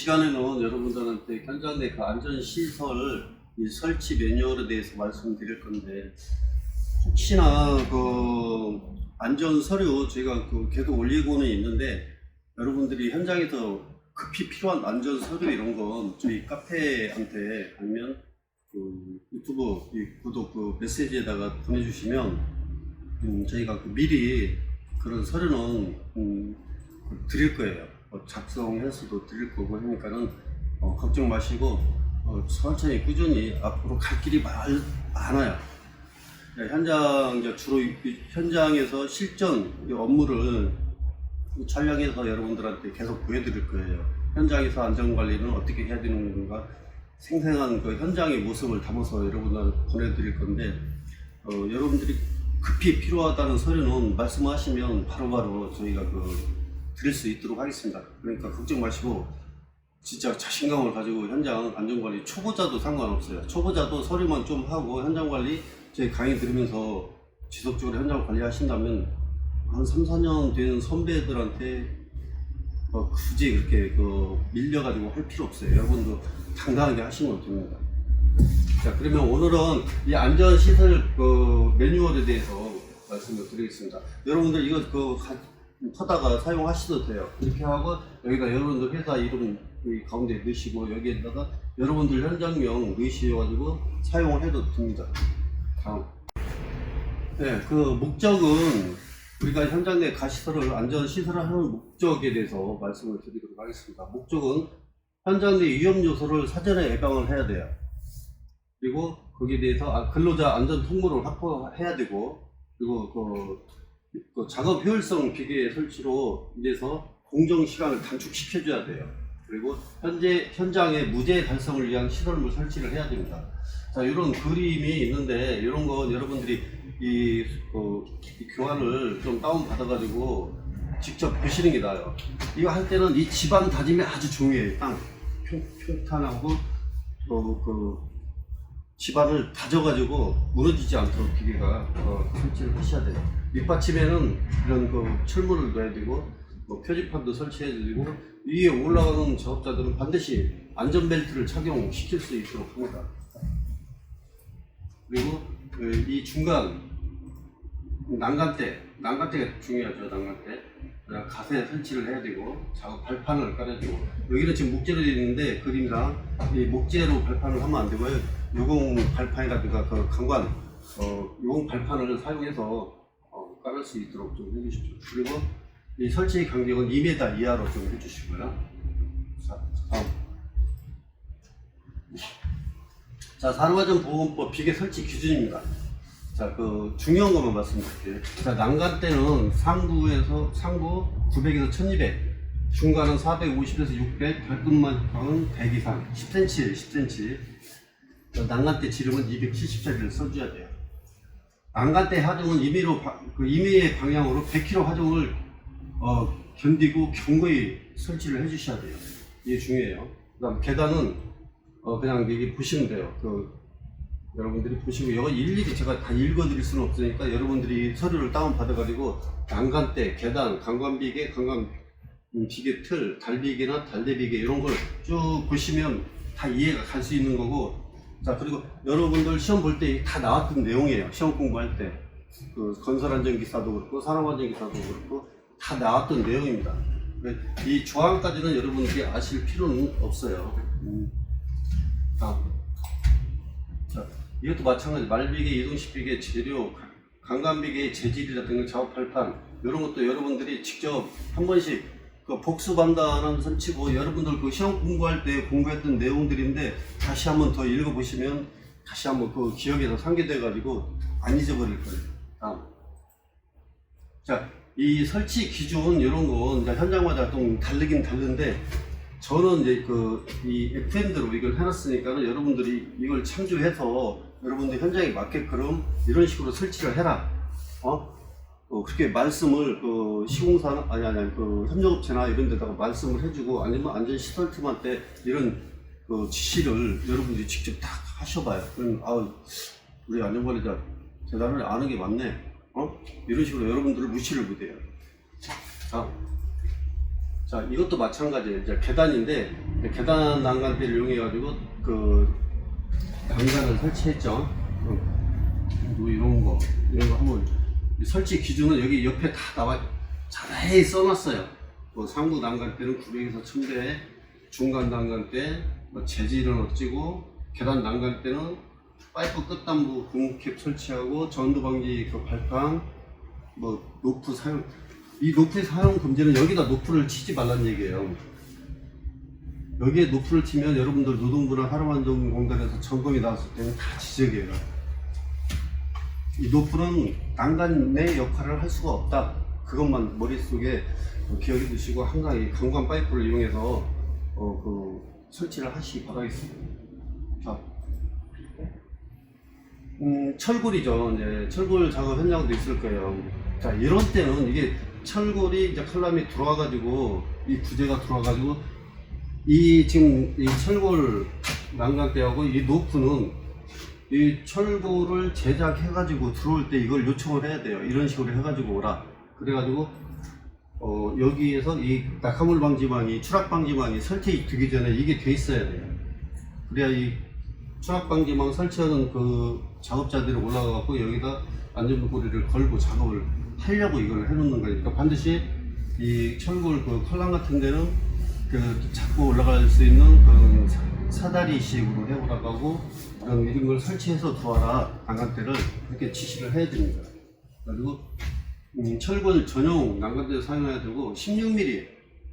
시간에는 여러분들한테 현장 내그 안전 시설 이 설치 매뉴얼에 대해서 말씀드릴 건데 혹시나 그 안전 서류 저희가 그 계속 올리고는 있는데 여러분들이 현장에서 급히 필요한 안전 서류 이런 건 저희 카페한테 아니면 그 유튜브 이 구독 그 메시지에다가 보내주시면 음, 저희가 그 미리 그런 서류는 음, 그 드릴 거예요. 어, 작성해서도 드릴 거고 하니까는 어, 걱정 마시고 어, 천천히 꾸준히 앞으로 갈 길이 많, 많아요. 네, 현장 이제 주로 현장에서 실전 이 업무를 촬영해서 여러분들한테 계속 보여드릴 거예요. 현장에서 안전관리는 어떻게 해야 되는 건가 생생한 그 현장의 모습을 담아서 여러분들 보내드릴 건데 어, 여러분들이 급히 필요하다는 서류는 말씀하시면 바로바로 저희가 그 드릴 수 있도록 하겠습니다. 그러니까 걱정 마시고 진짜 자신감을 가지고 현장 안전관리 초보자도 상관없어요. 초보자도 서류만 좀 하고 현장관리 저희 강의 들으면서 지속적으로 현장 관리하신다면 한 3, 4년 된 선배들한테 어, 굳이 그렇게 그 밀려가지고 할 필요 없어요. 여러분도 당당하게 하시면 됩니다. 자, 그러면 오늘은 이 안전시설 그 매뉴얼에 대해서 말씀을 드리겠습니다. 여러분들 이거 그 가- 하다가 사용하셔도 돼요. 이렇게 하고 여기다 여러분들 회사 이름 여기 가운데 넣으시고 여기에다가 여러분들 현장명 넣으셔가지고 사용을 해도 됩니다. 다음. 네, 그 목적은 우리가 현장 내 가시설을 안전 시설을 하는 목적에 대해서 말씀을 드리도록 하겠습니다. 목적은 현장 내 위험 요소를 사전에 예방을 해야 돼요. 그리고 거기에 대해서 아, 근로자 안전 통보를 확보해야 되고 그리고 그, 그 작업 효율성 기계 설치로 인해서 공정 시간을 단축시켜줘야 돼요. 그리고 현재 현장의 무죄 달성을 위한 시설물 설치를 해야 됩니다. 자 이런 그림이 있는데 이런 건 여러분들이 이, 그, 이 교환을 좀 다운 받아가지고 직접 보시는 게 나아요. 이거 할 때는 이 집안 다짐이 아주 중요해요. 땅 평, 평탄하고 어, 그 집안을 다져가지고 무너지지 않도록 기계가 어, 설치를 하셔야 돼요. 밑받침에는 이런 그 철문을 넣어야 되고 뭐 표지판도 설치해야 되고 위에 올라가는 작업자들은 반드시 안전벨트를 착용시킬 수 있도록 합니다. 그리고 그이 중간 난간대, 난간대가 중요하죠. 난간대. 가세 설치를 해야 되고 작업 발판을 깔아주고 여기는 지금 목재로 되어 있는데 그림상 이 목재로 발판을 하면 안 되고요. 유공 발판이라든가 그 강관 어, 유공 발판을 사용해서 어, 깔을 수 있도록 좀 해주십시오. 그리고 이 설치 간격은 2m 이하로 좀 해주시고요. 자, 다음. 자, 산업안전보건법 비계 설치 기준입니다. 자, 그 중요한 것만 말씀드릴게요. 자, 난간대는 상부에서 상부 900에서 1200, 중간은 450에서 600, 별끝만큼은 100 이상, 10cm, 10cm. 자, 난간대 지름은 270짜리를 써줘야 돼요. 난간대 하중은 임의로 바- 그 임의의 방향으로 100km 하중을 어, 견디고 견고히 설치를 해주셔야 돼요. 이게 중요해요. 그다음 계단은 어, 그냥 여기 보시면 돼요. 그 여러분들이 보시고 이거 일일이 제가 다 읽어드릴 수는 없으니까 여러분들이 서류를 다운 받아가지고 난간대, 계단, 강관비계, 강관 음, 비계 틀, 달비계나 달대비계 이런 걸 쭉 보시면 다 이해가 갈 수 있는 거고 자 그리고 여러분들 시험 볼 때 다 나왔던 내용이에요. 시험 공부할 때 그 건설안전기사도 그렇고 산업안전기사도 그렇고 다 나왔던 내용입니다. 이 조항까지는 여러분들이 아실 필요는 없어요. 음. 다음. 자, 이것도 마찬가지. 말비계, 이동식비계, 재료, 강간비계의 재질이라든가 작업 발판 이런 것도 여러분들이 직접 한 번씩 그 복수 반단하는 설치고 여러분들 그 시험 공부할 때 공부했던 내용들인데 다시 한번 더 읽어보시면 다시 한번 그 기억에서 상기돼 가지고 안 잊어버릴 거예요. 다음. 자, 이 설치 기준 이런 건 이제 현장마다 좀 다르긴 다른데 저는 이제 그 이 FM대로 이걸 해놨으니까는 여러분들이 이걸 참조해서 여러분들 현장에 맞게끔 이런 식으로 설치를 해라. 어? 어, 그렇게 말씀을 그 시공사나 아니 아니 그 협력업체나 이런 데다가 말씀을 해주고 아니면 안전 시설 팀한테 이런 그 지시를 여러분들이 직접 다 하셔봐요. 그럼 아 우리 안전 관리자 대단을 아는 게 맞네. 어? 이런 식으로 여러분들을 무시를 못해요. 다음. 자, 이것도 마찬가지예요. 이제 계단인데 계단 난간대를 이용해 가지고 그 난간을 설치했죠. 어, 뭐 이런 거, 이런 거 한번 이 설치 기준은 여기 옆에 다 나와 자세히 써놨어요. 뭐 상부 난간대는 900에서 1000대, 중간 난간대, 뭐 재질은 어찌고, 계단 난간대는 파이프 끝단부 공캡 설치하고 전두 방지 그 발판, 뭐 노프 사용 이 노프 사용 금지는 여기다 노프를 치지 말란 얘기예요. 여기에 노프를 치면 여러분들 노동부나 하루만정공단에서 점검이 나왔을 때는 다 지적이에요. 이 노프는 난간의 역할을 할 수가 없다. 그것만 머릿속에 기억해 두시고 항상 이 강관 파이프를 이용해서 어, 그 설치를 하시기 바라겠습니다. 자, 음, 철골이죠. 이제 철골 작업 현장도 있을 거예요. 자, 이런 때는 이게 철골이 이제 칼럼이 들어와가지고 이 구제가 들어와가지고 이 지금 이 철골 난간대하고 이 노프는 이 철골을 제작해가지고 들어올 때 이걸 요청을 해야 돼요. 이런 식으로 해가지고 오라. 그래가지고 어, 여기에서 이 낙하물 방지망이 추락 방지망이 설치되기 전에 이게 돼 있어야 돼요. 그래야 이 추락 방지망 설치하는 그 작업자들이 올라가갖고 여기다 안전고리를 걸고 작업을 하려고 이걸 해놓는 거니까 반드시 이 철골 그 컬럼 같은 데는 그 잡고 올라갈 수 있는 그런 사- 사다리식으로 해오라고 이런 이런 걸 설치해서 들어와라 난간대를 이렇게 지시를 해야 됩니다. 그리고 음, 철골 전용 난간대를 사용해야 되고 16mm,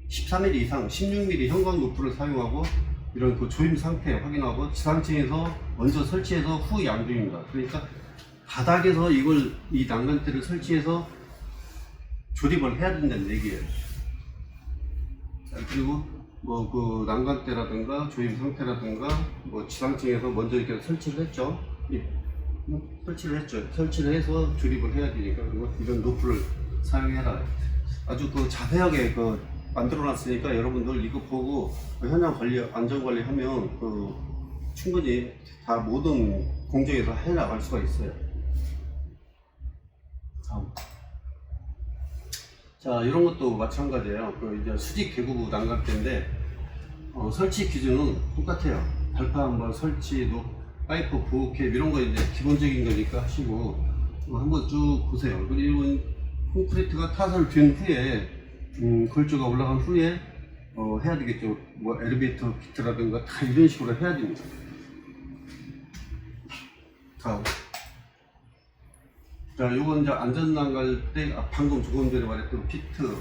13mm 이상 16mm 형광 노프를 사용하고 이런 그 조임 상태 확인하고 지상층에서 먼저 설치해서 후 양중입니다. 그러니까 바닥에서 이걸 이 난간대를 설치해서 조립을 해야 된다는 얘기예요. 자, 그리고 뭐 그 난간대라든가 조임 상태라든가 뭐 지상층에서 먼저 이렇게 설치를 했죠. 이- 뭐 설치를 했죠. 설치를 해서 조립을 해야 되니까 그리고 이런 노프를 사용해라. 아주 그 자세하게 그 만들어놨으니까 여러분들 이거 보고 그 현장 관리 안전 관리하면 그 충분히 다 모든 공정에서 해 나갈 수가 있어요. 다음. 자 이런 것도 마찬가지예요. 그 이제 수직 개구부 난간대인데 어, 설치 기준은 똑같아요. 발판 뭐 설치, 노, 파이프, 부호캡 이런 거 이제 기본적인 거니까 하시고 어, 한번 쭉 보세요. 그리고 콘크리트가 타설 된 후에 음, 걸조가 올라간 후에 어, 해야 되겠죠. 뭐 엘리베이터 비트라든가 다 이런 식으로 해야 됩니다. 다음. 자, 요건 이제 안전난 갈 때 아, 방금 조금 전에 말했던 피트.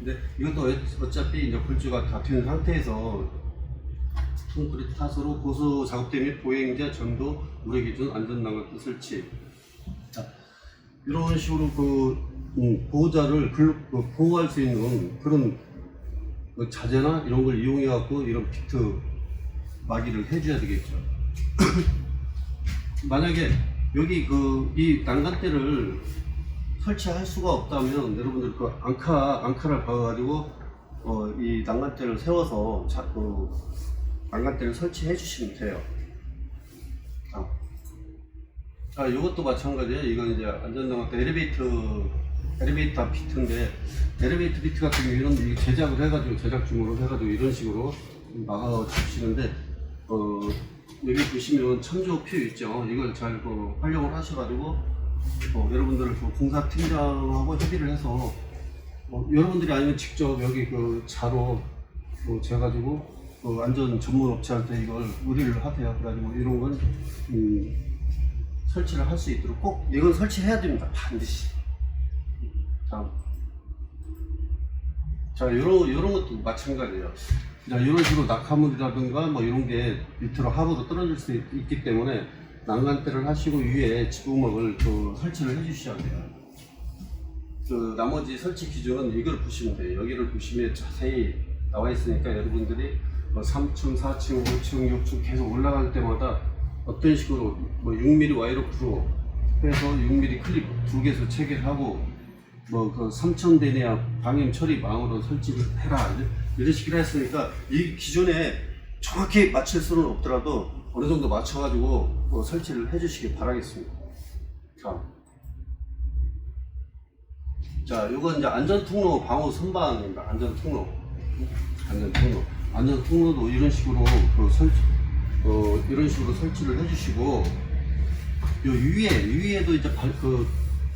근데 이것도 어- 어차피 이제 걸조가 다된 상태에서 콘크리트 타서로 고수 작업대 및 보행자 전도 우회 기준 안전난갈 설치. 자, 이런 식으로 그 음, 보호자를 글- 그 보호할 수 있는 그런 그 자재나 이런 걸 이용해 갖고 이런 피트 마기를 해줘야 되겠죠. 만약에 여기 그 이 난간대를 설치할 수가 없다면 여러분들 그 앙카 앙카를 박아가지고 어, 이 난간대를 세워서 자, 그 난간대를 설치해 주시면 돼요. 자, 자 이것도 마찬가지예요. 이건 이제 안전난간대 엘리베이터 엘리베이터 피트인데 엘리베이터 피트 같은 경우에는 이 제작을 해가지고 제작 중으로 해가지고 이런 식으로 막아 주시는데 어, 여기 보시면 천조표 있죠. 이걸 잘 그, 활용을 하셔가지고 어, 여러분들 그 공사팀장하고 협의를 해서 어, 여러분들이 아니면 직접 여기 그 자로 뭐 재가지고 그 안전 전문 업체한테 이걸 의뢰를 하세요. 그래가지고 이런 건 음, 설치를 할 수 있도록 꼭 이건 설치해야 됩니다. 반드시. 다음. 자, 요런, 요런 것도 마찬가지예요. 자, 이런 식으로 낙하물이라든가 뭐 이런 게 밑으로 하부로 떨어질 수 있, 기 때문에 난간대를 하시고 위에 지붕막을 그 설치를 해주셔야 돼요. 그 나머지 설치 기준은 이걸 보시면 돼요. 여기를 보시면 자세히 나와 있으니까 여러분들이 뭐 3층, 4층, 5층, 6층 계속 올라갈 때마다 어떤 식으로 뭐 6mm 와이로 프로 해서 6mm 클립 두 개서 체결하고 뭐 그 3천 대내야 방임 처리 망으로 설치를 해라 이런 식으로 했으니까 이 기존에 정확히 맞출 수는 없더라도 어느 정도 맞춰가지고 뭐 설치를 해주시기 바라겠습니다. 자, 자, 요건 이제 안전 통로 방호 선반입니다. 안전 통로. 안전 통로. 안전 통로도 이런 식으로 그 설치, 어, 이런 식으로 설치를 해주시고, 요 위에, 위에도 이제 발, 그,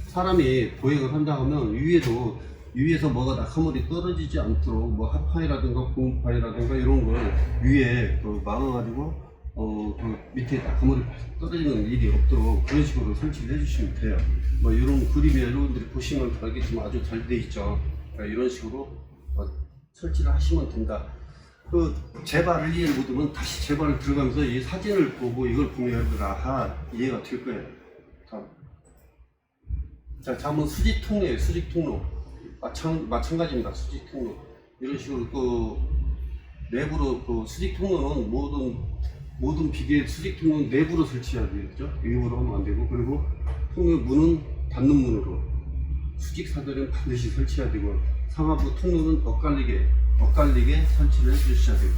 사람이 보행을 한다 하면 위에도, 위에서 뭐가 낙하물이 떨어지지 않도록 뭐 합판이라든가 고무판이라든가 이런 걸 위에 그 막아가지고, 어, 그 밑에 낙하물이 떨어지는 일이 없도록 그런 식으로 설치를 해주시면 돼요. 뭐 이런 그림에 여러분들이 보시면 알겠지만 아주 잘 돼 있죠. 그러니까 이런 식으로 어, 설치를 하시면 된다. 그 재발을 이해를 못하면 다시 재발을 들어가면서 이 사진을 보고 이걸 보면 아하 이해가 될 거예요. 다음. 자, 다음은 수직 통로예요. 수직 통로. 마찬 마찬가지입니다. 수직 통로. 이런 식으로 그 내부로 그 수직 통로는 모든 모든 비계 수직 통로는 내부로 설치해야 되겠죠. 외부로 하면 안 되고 그리고 통로 문은 닫는 문으로 수직 사들은 반드시 설치해야 되고 상하부 통로는 엇갈리게 엇갈리게 설치를 해주셔야 되고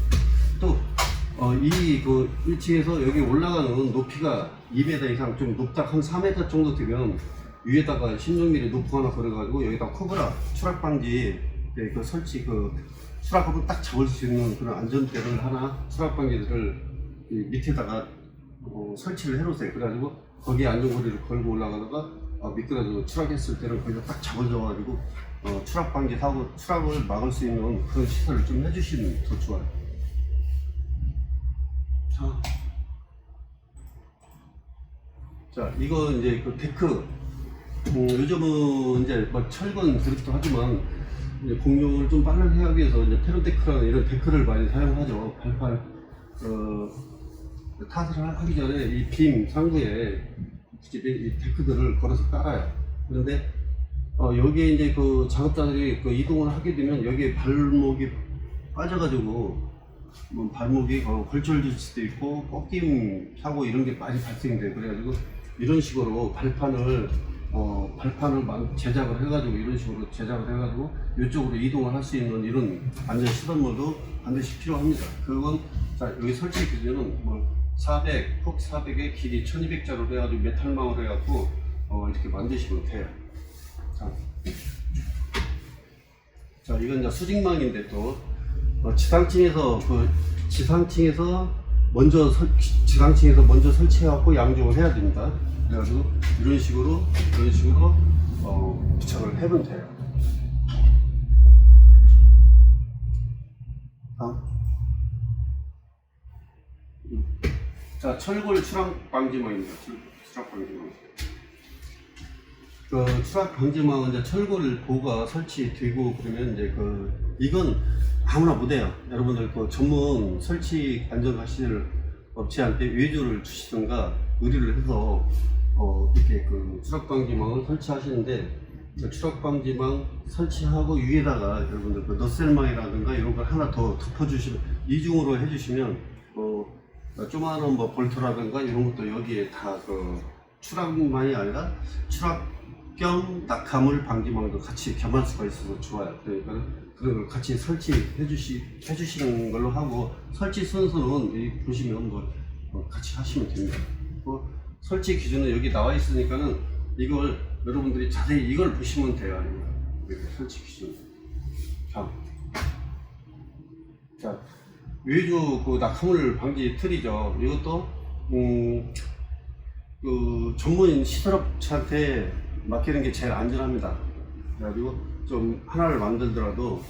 또 어, 이그 1층에서 여기 올라가는 높이가 2m 이상 좀 높다 한 4m 정도 되면 위에다가 신종미를 높고 하나 걸어가지고 여기다 코브라 추락 방지 네, 그 설치 그 추락하면 딱 잡을 수 있는 그런 안전대를 하나 추락 이 밑에다가 어, 설치를 해놓으세요. 그래가지고 거기에 안전고리를 걸고 올라가다가 어, 미끄러져 추락했을 때는 거기다 딱 잡아줘가지고 어, 추락 방지 사고 추락을 막을 수 있는 그런 시설을 좀 해주시면 더 좋아요. 자, 자 이거 이제 그 데크 음, 요즘은 이제 뭐 철근 그립도 하지만 이제 공룡을 좀 빨리 하기 위해서 이제 테로데크라는 이런 데크를 많이 사용하죠. 발판 어, 하- 하기 전에 이 빔 상부에 굳이 이 데크들을 걸어서 깔아요. 그런데 어, 여기에 이제 그 작업자들이 그 이동을 하게 되면 여기에 발목이 빠져가지고 뭐 발목이 어, 걸쳐질 수도 있고 꺾임 사고 이런 게 많이 발생돼요. 그래가지고 이런 식으로 발판을 어, 발판을 만- 제작을 해가지고 이런 식으로 제작을 해가지고 이쪽으로 이동을 할 수 있는 이런 안전 시설물도 반드시 필요합니다. 그건 자 여기 설치 기준은 뭐 400, 폭 400에 길이 1200자로 해가지고 메탈망으로 해갖고 어, 이렇게 만드시면 돼요. 자, 자 이건 이제 수직망인데 또 어, 지상층에서 그 지상층에서 먼저 설, 지상층에서 먼저 설치해갖고 양쪽을 해야 됩니다. 그래가지고 이런 식으로 이런 식으로 어, 부착을 해면 돼요. 자 철골 추락 방지망입니다. 철- 추락 방지망. 그 추락 방지망은 이제 철골 보가 설치되고 그러면 이제 그 이건 아무나 못해요. 여러분들 그 전문 설치 안전 가시를 업체한테 외주를 주시던가 의뢰를 해서 어 이렇게 그 추락 방지망을 설치하시는데 그 추락 방지망 설치하고 위에다가 여러분들 그 너셀망이라든가 이런 걸 하나 더 덮어주시면 이중으로 해주시면 어 조그마한 뭐 볼트라든가 이런 것도 여기에 다 그 추락만이 아니라 추락 겸 낙하물 방지망도 같이 겸할 수가 있어서 좋아요. 그러니까 그런 걸 같이 설치해 주시 해주시는 걸로 하고 설치 순서는 이 보시면 뭐 어, 같이 하시면 됩니다. 뭐 설치 기준은 여기 나와 있으니까는 이걸 여러분들이 자세히 이걸 보시면 돼요. 이렇게 설치 기준. 자, 자 외주 그 낙하물 방지 틀이죠. 이것도 음, 그 전문 시설업체한테 맡기는 게 제일 안전합니다. 그래가지고 좀 하나를 만들더라도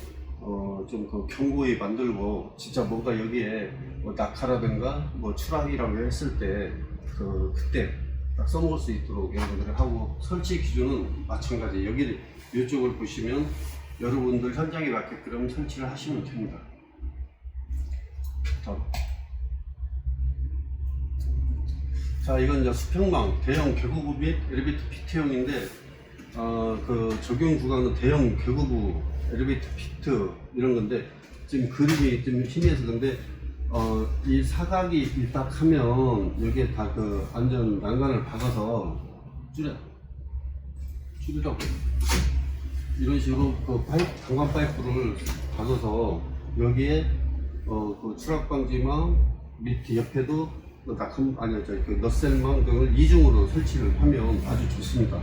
어 좀 그 견고히 만들고 진짜 뭔가 여기에 뭐 낙하라든가 뭐 추락이라고 했을 때 그 그때 딱 써먹을 수 있도록 여러분들이 하고 설치 기준은 마찬가지 여기 이쪽을 보시면 여러분들 현장에 맞게끔 설치를 하시면 됩니다. 다음. 자, 이건 이제 수평망, 대형 개구부 및 엘리베이터 피트형인데, 어, 그 적용 구간은 대형 개구부, 엘리베이터 피트 이런 건데, 지금 그림이 좀 희미해서 그런데, 어, 이 사각이 일딱 하면 여기에 다 그 안전 난간을 박아서 줄여, 줄이라고. 이런 식으로 그 파이프, 강간 파이프를 박아서 여기에 어, 그 추락 방지망 밑 옆에도 그 낙함 아니요 저기 그 너셀망 등을 이중으로 설치를 하면 아주 좋습니다.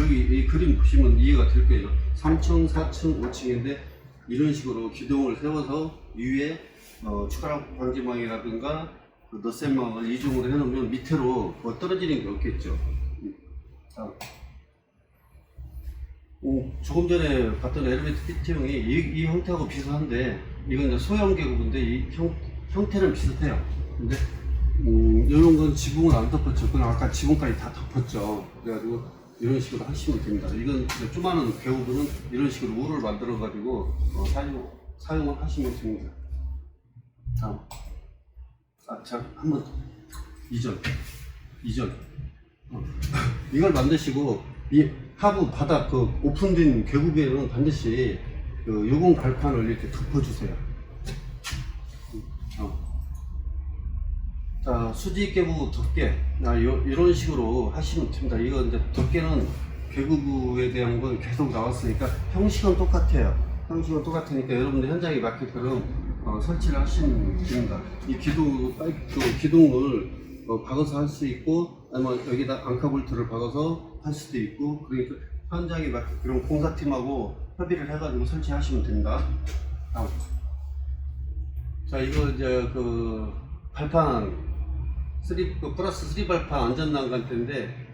여기 이 그림 보시면 이해가 될 거예요. 3층, 4층, 5층인데 이런 식으로 기둥을 세워서 위에 어, 추가락 방지망이라든가 그 넛셈망을 이중으로 해놓으면 밑으로 뭐 떨어지는 게 없겠죠. 음. 다음. 음, 조금 전에 봤던 엘리베이터 피트형이 이, 이 형태하고 비슷한데 이건 소형 계급인데 이 형, 형태는 비슷해요. 근데 음, 이런 건 지붕을 안 덮었죠. 그건 아까 지붕까지 다 덮었죠. 그래가지고 이런 식으로 하시면 됩니다. 이건 조그마한 계급은 이런 식으로 우를 만들어 가지고 어, 사용 사용을 하시면 됩니다. 다음. 아, 자, 한번 이전, 이전. 어. 이걸 만드시고 이 하부 바닥 그 오픈된 계급에는 반드시 그 유공 발판을 이렇게 덮어주세요. 어. 자 수지 계부 덮개 아, 요, 이런 식으로 하시면 됩니다. 이거 이제 덮개는 계급에 대한 건 계속 나왔으니까 형식은 똑같아요. 형식은 똑같으니까 여러분들 현장에 맞게끔 어, 설치를 하시면 됩니다. 이 기둥 그 기둥을 어, 박아서 할 수 있고 아니면 여기다 앙카볼트를 박아서 할 수도 있고 그러니까 현장에 맞게 그런 공사팀하고 협의를 해가지고 설치하시면 됩니다. 다음. 자 이거 이제 그 발판 3그 플러스 3 발판 안전 난간대인데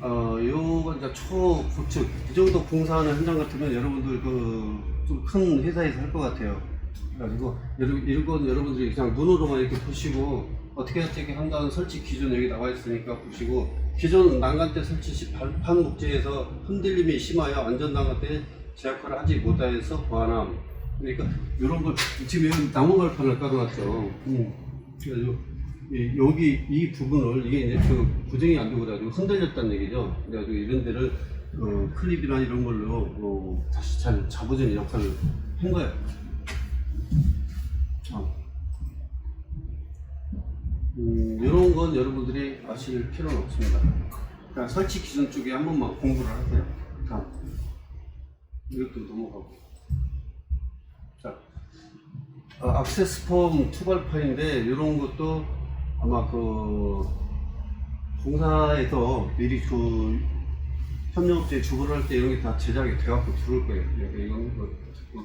어 요거 이제 초고축 이 정도 공사하는 현장 같으면 여러분들 그 좀 큰 회사에서 할 것 같아요. 그래가지고 여러분 이건 여러분들이 그냥 눈으로만 이렇게 보시고 어떻게 어떻게 한다는 설치 기준 여기 나와 있으니까 보시고 기존 난간대 설치 시 발판 목재에서 흔들림이 심하여 안전 난간대 제약화를 하지 못하여서 보완함. 그러니까 이런 걸 지금 여기 나무 발판을 깔아놨죠. 음. 그래가지고 이- 여기 이 부분을 이게 이제 그 고정이 안 되고 가지고 흔들렸다는 얘기죠. 그래가지고 이런 데를 어, 클립이나 이런 걸로 어, 다시 잘 잡아주는 역할을 한 거예요. 어. 음, 이런 건 여러분들이 아실 필요는 없습니다. 그냥 설치 기준 쪽에 한 번만 공부를 하세요. 다음. 이것도 넘어가고. 자, 어, 악세스 폼 투발판인데 이런 것도 아마 그 공사에서 미리 그 협력업체 주문을 할때 이런 게 다 제작이 돼갖고 들어올 거예요. 그러니까 이건 뭐, 뭐,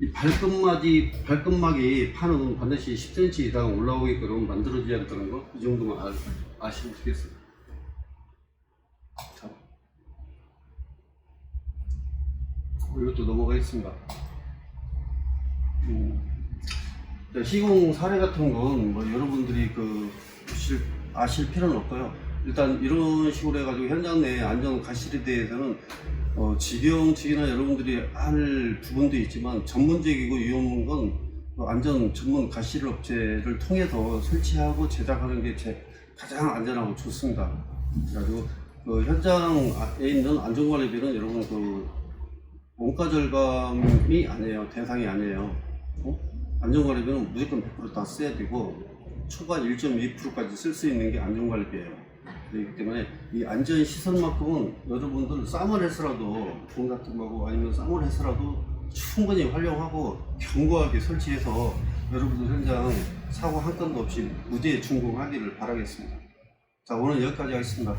이 발끝막이 발끝막이 판은 반드시 10cm 이상 올라오게끔 만들어져야 한다는 거 이 정도만 아, 아시면 되겠어요. 자. 이것도 넘어가겠습니다. 음, 자, 시공 사례 같은 건 뭐 여러분들이 그 아실 필요는 없고요. 일단 이런 식으로 해가지고 현장 내 안전 가실에 대해서는 어, 지경 측이나 여러분들이 할 부분도 있지만 전문적이고 위험한 건그 안전 전문 가실 업체를 통해서 설치하고 제작하는 게 제 가장 안전하고 좋습니다. 그래가지고 그 현장에 있는 안전관리비는 여러분 그 원가 절감이 아니에요. 대상이 아니에요. 어? 안전관리비는 무조건 100%다 써야 되고 초반 1.2%까지 쓸 수 있는 게 안전관리비예요. 그렇기 때문에 이 안전 시설만큼은 여러분들 쌈을 해서라도 공사팀하고 아니면 쌈을 해서라도 충분히 활용하고 견고하게 설치해서 여러분들 현장 사고 한 건도 없이 무대에 준공하기를 바라겠습니다. 자 오늘 여기까지 하겠습니다.